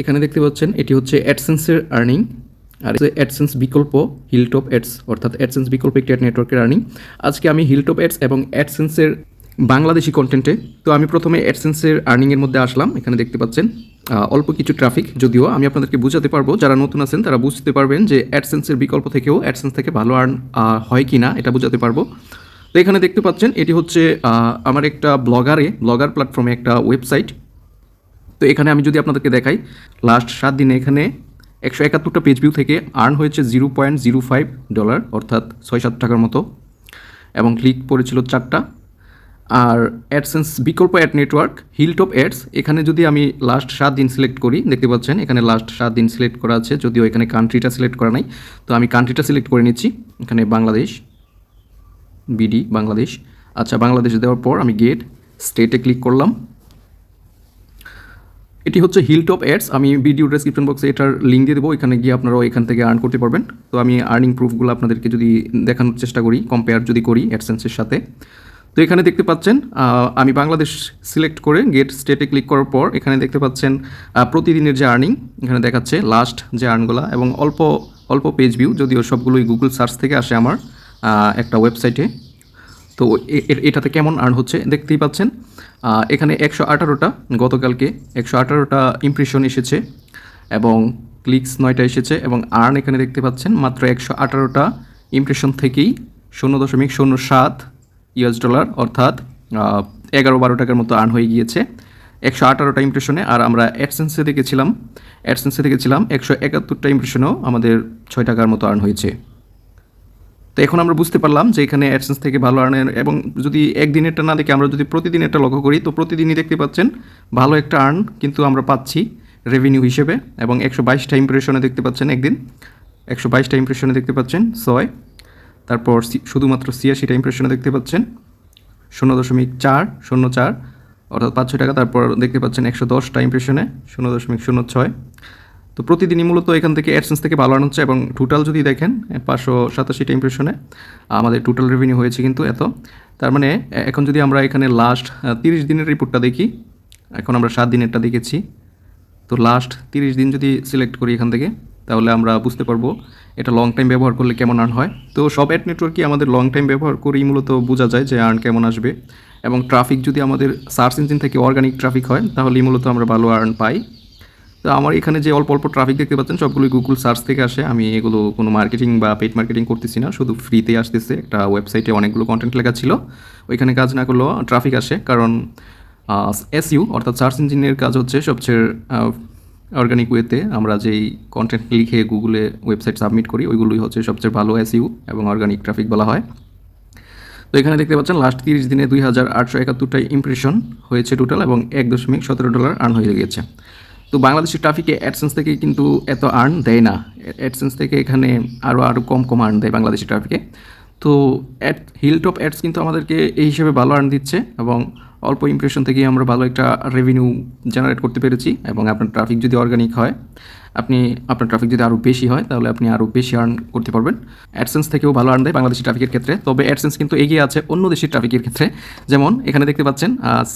এখানে দেখতে পাচ্ছেন, এটি হচ্ছে অ্যাডসেন্সের আর্নিং আর অ্যাডসেন্স বিকল্প হিলটপ অ্যাডস অর্থাৎ অ্যাডসেন্স বিকল্প একটি অ্যাড নেটওয়ার্কের আর্নিং আজকে আমি হিলটপ অ্যাডস এবং অ্যাডসেন্সের বাংলাদেশি কন্টেন্টে তো আমি প্রথমে অ্যাডসেন্সের আর্নিংয়ের মধ্যে আসলাম, এখানে দেখতে পাচ্ছেন অল্প কিছু ট্রাফিক যদিও আমি আপনাদেরকে বুঝাতে পারব, যারা নতুন আছেন তারা বুঝতে পারবেন যে অ্যাডসেন্সের বিকল্প থেকেও অ্যাডসেন্স থেকে ভালো আর্ন হয় কি না এটা বুঝাতে পারব। তো এখানে দেখতে পাচ্ছেন, এটি হচ্ছে আমার একটা ব্লগারে ব্লগার প্ল্যাটফর্মে একটা ওয়েবসাইট তো এখানে আমি যদি আপনাদেরকে দেখাই লাস্ট সাত দিনে এখানে একশো একাত্তরটা পেজ ভিউ থেকে আর্ন হয়েছে zero point zero five dollar অর্থাৎ ছয় সাত টাকার মতো, এবং ক্লিক পড়েছিল চারটা। আর অ্যাডসেন্স বিকল্প অ্যাড নেটওয়ার্ক হিলটপ অ্যাডস এখানে যদি আমি লাস্ট সাত দিন সিলেক্ট করি, দেখতে পাচ্ছেন, এখানে লাস্ট সাত দিন সিলেক্ট করা আছে, যদিও এখানে কান্ট্রিটা সিলেক্ট করা নাই। তো আমি কান্ট্রিটা সিলেক্ট করে নিচ্ছি, এখানে বাংলাদেশ বিডি বাংলাদেশ। আচ্ছা বাংলাদেশ দেওয়ার পর আমি গেট স্টেটে ক্লিক করলাম। এটি হচ্ছে হিলটপ অ্যাডস আমি ভিডিও ডেসক্রিপশন বক্সে এটার লিঙ্ক দিয়ে দেবো। এখানে গিয়ে আপনারাও এখান থেকে আর্ন করতে পারবেন। তো আমি আর্নিং প্রুফগুলো আপনাদেরকে যদি দেখানোর চেষ্টা করি কম্পেয়ার যদি করি অ্যাডসেন্সের সাথে। তো এখানে দেখতে পাচ্ছেন আমি বাংলাদেশ সিলেক্ট করে গেট স্টেটে ক্লিক করার পর এখানে দেখতে পাচ্ছেন প্রতিদিনের যে আর্নিং এখানে দেখাচ্ছে লাস্ট যে আর্নগুলো এবং অল্প অল্প পেজ ভিউ যদিও সবগুলোই গুগল সার্চ থেকে আসে আমার একটা ওয়েবসাইটে তো এটাতে কেমন আর্ন হচ্ছে দেখতেই পাচ্ছেন। এখানে একশো আঠারোটা গতকালকে একশো আঠারোটা ইমপ্রেশন এসেছে এবং ক্লিকস নয়টা এসেছে এবং আর্ন এখানে দেখতে পাচ্ছেন মাত্র একশো আঠারোটা ইমপ্রেশন থেকেই শূন্য দশমিক শূন্য সাত ইউএস ডলার অর্থাৎ এগারো বারো টাকার মতো আর্ন হয়ে গিয়েছে। একশো আঠারোটা ইমপ্রেশনে আর আমরা অ্যাডসেন্সে দেখেছিলাম। অ্যাডসেন্সে দেখেছিলাম একশো একাত্তরটা ইমপ্রেশনেও আমাদের ছয় টাকার মতো আর্ন হয়েছে। এখন আমরা বুঝতে পারলাম যে এখানে অ্যাডসেন্স থেকে ভালো আর্নের এবং যদি একদিনেরটা না দেখে আমরা যদি প্রতিদিন প্রতিদিনেরটা লক্ষ্য করি, তো প্রতিদিনই দেখতে পাচ্ছেন ভালো একটা আর্ন কিন্তু আমরা পাচ্ছি রেভিনিউ হিসেবে এবং একশো বাইশটা ইমপ্রেশনে দেখতে পাচ্ছেন একদিন। একশো বাইশটা ইমপ্রেশনে দেখতে পাচ্ছেন, ছয়। তারপর শুধুমাত্র ছিয়াশিটা ইমপ্রেশনে দেখতে পাচ্ছেন। শূন্য দশমিক চার, শূন্য চার, অর্থাৎ পাঁচশো টাকা। তারপর দেখতে পাচ্ছেন একশো দশটা ইমপ্রেশনে শূন্য দশমিক শূন্য ছয়। তো প্রতিদিনই মূলত এখান থেকে অ্যাডসেন্স থেকে ভালো আর্ন হচ্ছে এবং টোটাল যদি দেখেন পাঁচশো সাতাশিটা ইমপ্রেশনে আমাদের টোটাল রেভিনিউ হয়েছে কিন্তু এত। তার মানে এখন যদি আমরা এখানে লাস্ট তিরিশ দিনের রিপোর্টটা দেখি, এখন আমরা সাত দিনেরটা দেখেছি। তো লাস্ট তিরিশ দিন যদি সিলেক্ট করি এখান থেকে, তাহলে আমরা বুঝতে পারব এটা লং টাইম ব্যবহার করলে কেমন আর্ন হয়। তো সব অ্যাড নেটওয়ার্কই আমাদের লং টাইম ব্যবহার করেই মূলত বোঝা যায় যে আর্ন কেমন আসবে। এবং ট্রাফিক যদি আমাদের সার্চ ইঞ্জিন থেকে অর্গানিক ট্রাফিক হয়, তাহলেই মূলত আমরা ভালো আর্ন পাই। তো আমার এখানে যে অল্প অল্প ট্রাফিক দেখতে পাচ্ছেন, সবগুলোই গুগল সার্চ থেকে আসে। আমি এগুলো কোনো মার্কেটিং বা পেড মার্কেটিং করতেছি না, শুধু ফ্রিতে আসতেছে। একটা ওয়েবসাইটে অনেকগুলো কন্টেন্ট লেখা ছিল। ওইখানে কাজ না করলেও ট্রাফিক আসে, কারণ এসইউ অর্থাৎ সার্চ ইঞ্জিনের কাজ হচ্ছে সবচেয়ে অর্গানিক ওয়েতে আমরা যেই কন্টেন্ট লিখে গুগলে ওয়েবসাইট সাবমিট করি, ওইগুলোই হচ্ছে সবচেয়ে ভালো এসইউ এবং অর্গানিক ট্রাফিক বলা হয়। তো এখানে দেখতে পাচ্ছেন লাস্ট তিরিশ দিনে দুই হাজার আটশো একাত্তরটা ইমপ্রেশন হয়েছে টোটাল এবং এক দশমিক সতেরো ডলার আর্ন হয়ে গেছে তো বাংলাদেশের ট্রাফিকে অ্যাডসেন্স থেকে কিন্তু এত আর্ন দেয় না। অ্যাডসেন্স থেকে এখানে আরও আরও কম কম আর্ন দেয় বাংলাদেশের ট্রাফিকে তো অ্যাড হিলটপ অ্যাডস কিন্তু আমাদেরকে এই হিসেবে ভালো আর্ন দিচ্ছে এবং অল্প ইমপ্রেশন থেকেই আমরা ভালো একটা রেভিনিউ জেনারেট করতে পেরেছি এবং আপনার ট্রাফিক যদি অর্গানিক হয়, আপনি, আপনার ট্রাফিক যদি আরও বেশি হয়, তাহলে আপনি আরও বেশি আর্ন করতে পারবেন। অ্যাডসেন্স থেকেও ভালো আর্ন দেয় বাংলাদেশি ট্রাফিকের ক্ষেত্রে। তবে অ্যাডসেন্স কিন্তু এগিয়ে আছে অন্য দেশের ট্রাফিকের ক্ষেত্রে। যেমন এখানে দেখতে পাচ্ছেন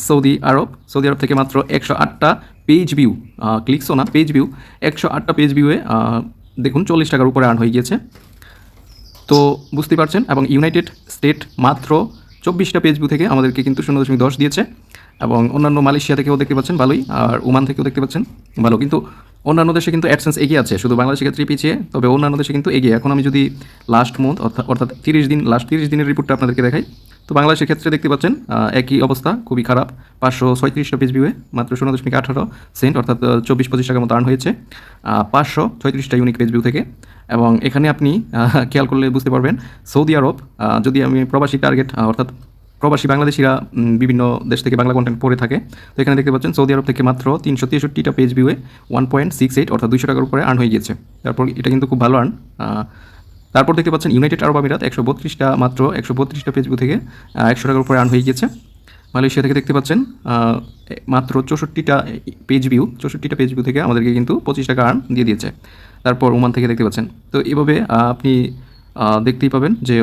সৌদি আরব। সৌদি আরব থেকে মাত্র একশো আটটা পেজ ভিউ ক্লিকসও না পেজ ভিউ একশো আটটা পেজ ভিউয়ে দেখুন চল্লিশ টাকার উপরে আর্ন হয়ে গিয়েছে। তো বুঝতেই পারছেন, এবং ইউনাইটেড স্টেট মাত্র চব্বিশটা পেজ ভিউ থেকে আমাদেরকে কিন্তু শূন্য দশমিক দশ দিয়েছে, এবং অন্যান্য মালয়েশিয়া থেকেও দেখতে পাচ্ছেন ভালোই, আর ওমান থেকেও দেখতে পাচ্ছেন ভালো। কিন্তু অন্যান্য দেশে কিন্তু অ্যাডসেন্স এগিয়ে আছে, শুধু বাংলাদেশের ক্ষেত্রে পিছিয়ে, তবে অন্যান্য দেশে কিন্তু এগিয়ে। এখন আমি যদি লাস্ট মন্থ অর্থাৎ অর্থাৎ তিরিশ দিন লাস্ট তিরিশ দিনের রিপোর্টটা আপনাদেরকে দেখাই তো বাংলাদেশের ক্ষেত্রে দেখতে পাচ্ছেন একই অবস্থা, খুবই খারাপ। পাঁচশো ছয়ত্রিশটা পেজ ভিউয়ে মাত্র শূন্য দশমিক আঠারো সেন্ট, অর্থাৎ চব্বিশ পঁচিশ টাকার মতো আর্ন হয়েছে। পাঁচশো ছয়ত্রিশটা ইউনিক পেজ ভিউ থেকে। এবং এখানে আপনি খেয়াল করলে বুঝতে পারবেন, সৌদি আরব যদি আমি প্রবাসী টার্গেট অর্থাৎ প্রবাসী বাংলাদেশিরা বিভিন্ন দেশ থেকে বাংলা কন্টেন্ট পড়ে থাকে, তো এখানে দেখতে পাচ্ছেন, সৌদি আরব থেকে মাত্র তিনশো তেষট্টিটা পেজ ভিউয়ে ওয়ান পয়েন্ট সিক্স এইট অর্থাৎ দুইশো টাকার উপরে আর্ন হয়ে গিয়েছে। তারপর এটা কিন্তু খুব ভালো আর্ন তারপর দেখতে পাচ্ছেন ইউনাইটেড আরব আমিরাত একশো বত্রিশটা মাত্র, একশো বত্রিশটা ভিউ থেকে একশো টাকার উপরে আর্ন হয়ে গিয়েছে। মালয়েশিয়া থেকে দেখতে পাচ্ছেন মাত্র চৌষট্টিটা পেজ ভিউ চৌষট্টিটা পেজ ভিউ থেকে আমাদেরকে কিন্তু পঁচিশ টাকা আর্ন দিয়ে দিয়েছে। তারপর ওমান থেকে দেখতে পাচ্ছেন, তো এভাবে আপনি দেখতেই পাবেন যে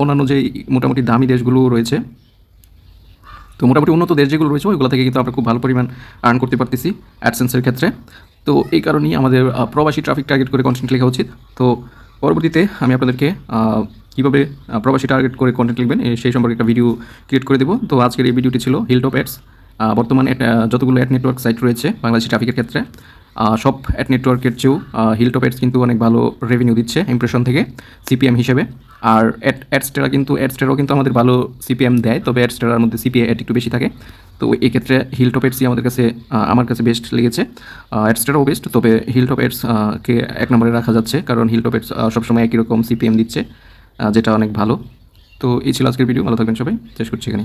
অন্যান্য যে মোটামুটি দামি দেশগুলো রয়েছে, তো মোটামুটি উন্নত দেশ যেগুলো রয়েছে, ওইগুলো থেকে কিন্তু আমরা খুব ভালো পরিমাণ আর্ন করতে পারতেছি অ্যাডসেন্সের ক্ষেত্রে। তো এই কারণেই আমাদের প্রবাসী ট্রাফিক টার্গেট করে কন্টেন্ট লেখা উচিত। তো পরবর্তীতে আমি আপনাদেরকে কীভাবে প্রবাসী টার্গেট করে কন্টেন্ট লিখবেন সেই সম্পর্কে একটা ভিডিও ক্রিয়েট করে দেবো। তো আজকের এই ভিডিওটি ছিল হিলটপ অ্যাডস বর্তমানে যতগুলো অ্যাড নেটওয়ার্ক সাইট রয়েছে বাংলাদেশি ট্রাফিকের ক্ষেত্রে সব অ্যাড নেটওয়ার্কের চেয়েও হিলটপ অ্যাডস কিন্তু অনেক ভালো রেভিনিউ দিচ্ছে ইমপ্রেশন থেকে সিপিএম হিসেবে। আর অ্যাড অ্যাডস্টেরা কিন্তু অ্যাডস্টেরাও কিন্তু আমাদের ভালো সিপিএম দেয়, তবে অ্যাডস্টেরার মধ্যে সিপিএ অ্যাড একটু বেশি থাকে। তো এই ক্ষেত্রে হিলটপ এডসই আমাদের কাছে আমার কাছে বেস্ট লেগেছে। অ্যাডস্টেরাও বেস্ট তবে হিলটপ এডস কে এক নম্বরে রাখা যাচ্ছে, কারণ হিলটপ এডস সবসময় একই রকম সিপিএম দিচ্ছে যেটা অনেক ভালো। তো এই ছিল আজকের ভিডিও ভালো থাকবেন সবাই, শেষ করছি এখানে